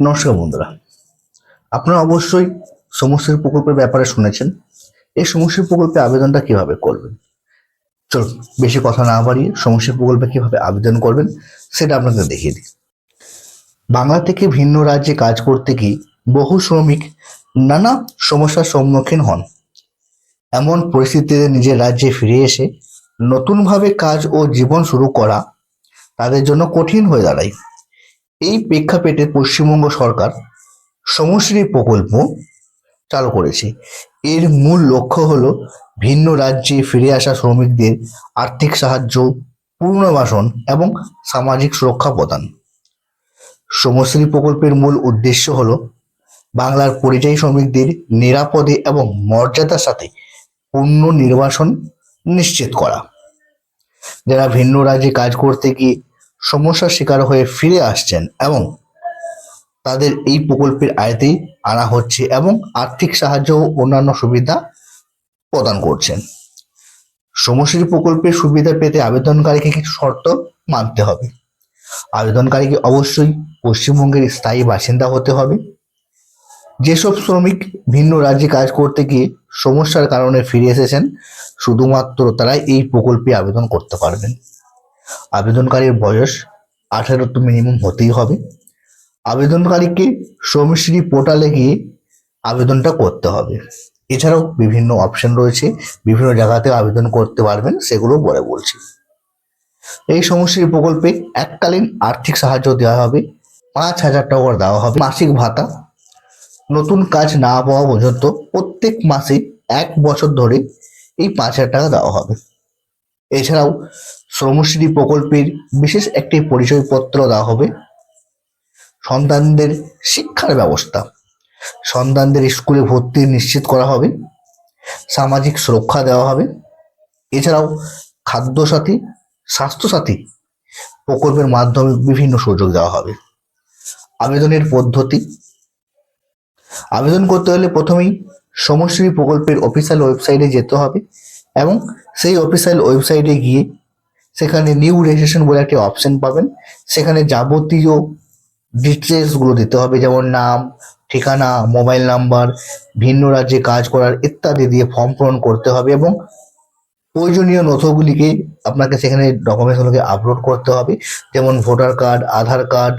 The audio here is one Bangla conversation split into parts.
নমস্কার বন্ধুরা। আপনারা অবশ্যই সমস্যার প্রকল্পের ব্যাপারে শুনেছেন। এই সমস্যার প্রকল্পে আবেদনটা কীভাবে করবেন? চল বেশি কথা না বাড়িয়ে সমস্যার প্রকল্পে কীভাবে আবেদন করবেন, সেটা আপনাদের দেখিয়ে দিই। বাংলা থেকে ভিন্ন রাজ্যে কাজ করতে গিয়ে বহু শ্রমিক নানা সমস্যার সম্মুখীন হন। এমন পরিস্থিতিতে নিজের রাজ্যে ফিরে এসে নতুনভাবে কাজ ও জীবন শুরু করা তাদের জন্য কঠিন হয়ে দাঁড়ায়। এই প্রেক্ষাপটে পশ্চিমবঙ্গ সরকার সমশ্রী প্রকল্প চালু করেছে। এর মূল লক্ষ্য হল ভিন্ন রাজ্যে ফিরে আসা শ্রমিকদের আর্থিক সাহায্য, পুনর্বাসন এবং সামাজিক সুরক্ষা প্রদান। সমশ্রী প্রকল্পের মূল উদ্দেশ্য হল বাংলার পরিযায়ী শ্রমিকদের নিরাপদে এবং মর্যাদার সাথে পূর্ণ নির্বাসন নিশ্চিত করা। যারা ভিন্ন রাজ্যে কাজ করতে গিয়ে সমস্যার শিকার হয়ে ফিরে আসছেন এবং তাদের এই প্রকল্পের আয়তেই আনা হচ্ছে এবং আর্থিক সাহায্য ও অন্যান্য সুবিধা প্রদান করছেন। সমশ্রী প্রকল্পের সুবিধা পেতে আবেদনকারীকে কিছু শর্ত মানতে হবে। আবেদনকারীকে অবশ্যই পশ্চিমবঙ্গের স্থায়ী বাসিন্দা হতে হবে। যেসব শ্রমিক ভিন্ন রাজ্যে কাজ করতে গিয়ে সমস্যার কারণে ফিরে এসেছেন, শুধুমাত্র তারাই এই প্রকল্পে আবেদন করতে পারবেন। আবেদনকারীর বয়স আঠারো তো মিনিমাম হতেই হবে। আবেদনকারীকে শ্রমশ্রী পোর্টালে গিয়ে আবেদনটা করতে হবে। এছাড়াও বিভিন্ন অপশন রয়েছে, বিভিন্ন জায়গাতে আবেদন করতে পারবেন, সেগুলো বলে বলছি। এই সমশ্রী প্রকল্পে এককালীন আর্থিক সাহায্য দেওয়া হবে, পাঁচ হাজার টাকা দেওয়া হবে মাসিক ভাতা। নতুন কাজ না পাওয়া পর্যন্ত প্রত্যেক মাসে এক বছর ধরে এই পাঁচ হাজার টাকা দেওয়া হবে। এছাড়াও শ্রমশ্রী প্রকল্পের বিশেষ একটি পরিচয়পত্র দেওয়া হবে। সন্তানদের শিক্ষার ব্যবস্থা। সন্তানদের স্কুলে ভর্তি নিশ্চিত করা হবে। সামাজিক সুরক্ষা দেওয়া হবে। এছাড়াও খাদ্যসাথী, স্বাস্থ্যসাথী প্রকল্পের মাধ্যমে বিভিন্ন সুযোগ দেওয়া হবে। আবেদনের পদ্ধতি। আবেদন করতে হলে প্রথমেই সমশ্রী প্রকল্পের অফিসিয়াল ওয়েবসাইটে যেতে হবে এবং সেই অফিসিয়াল ওয়েবসাইটে গিয়ে সেখানে নিউ রেজিস্ট্রেশন বলে একটি অপশন পাবেন। সেখানে যাবতীয় ডিটেলসগুলো দিতে হবে, যেমন নাম, ঠিকানা মোবাইল নাম্বার ভিন্ন রাজ্যে কাজ করার ইত্যাদি দিয়ে ফর্ম পূরণ করতে হবে এবং প্রয়োজনীয় নথিগুলিকে আপনাকে সেখানে ডকুমেন্টসগুলোকে আপলোড করতে হবে। যেমন ভোটার কার্ড আধার কার্ড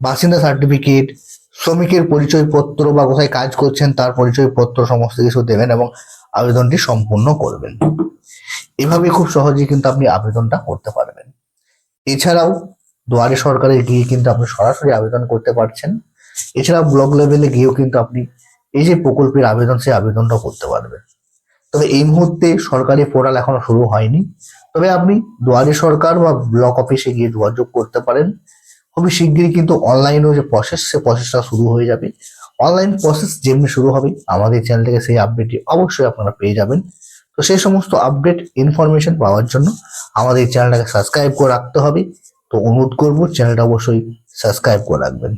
বাসিন্দা সার্টিফিকেট শ্রমিকের পরিচয়পত্র বা কোথায় কাজ করছেন তার পরিচয়পত্র সমস্ত কিছু দেবেন এবং আবেদনটি সম্পূর্ণ করবেন। এভাবে খুব সহজেই কিন্তু আপনি আবেদনটা করতে পারবেন। এছাড়াও দুয়ারে সরকারে গিয়ে কিন্তু আপনি সরাসরি আবেদন করতে পারছেন। এছাড়া ব্লক লেভেলে গিয়েও কিন্তু আপনি এই যে প্রকল্পের আবেদন, সেই আবেদনটা করতে পারবেন। তবে এই মুহূর্তে সরকারি পোর্টাল এখনও শুরু হয়নি। তবে আপনি দুয়ারে সরকার বা ব্লক অফিসে গিয়ে যোগাযোগ করতে পারেন। খুবই শিগগিরই কিন্তু অনলাইনেও যে প্রসেস সে প্রসেসটা শুরু হয়ে যাবে। অনলাইন প্রসেস যেমনি শুরু হবে, আমাদের চ্যানেল থেকে সেই আপডেটটি অবশ্যই আপনারা পেয়ে যাবেন। তো সেই সমস্ত আপডেট ইনফরমেশন পাওয়ার জন্য আমাদের চ্যানেলটাকে সাবস্ক্রাইব করে রাখতে হবে। তো অনুরোধ করব চ্যানেলটা অবশ্যই সাবস্ক্রাইব করে রাখবেন।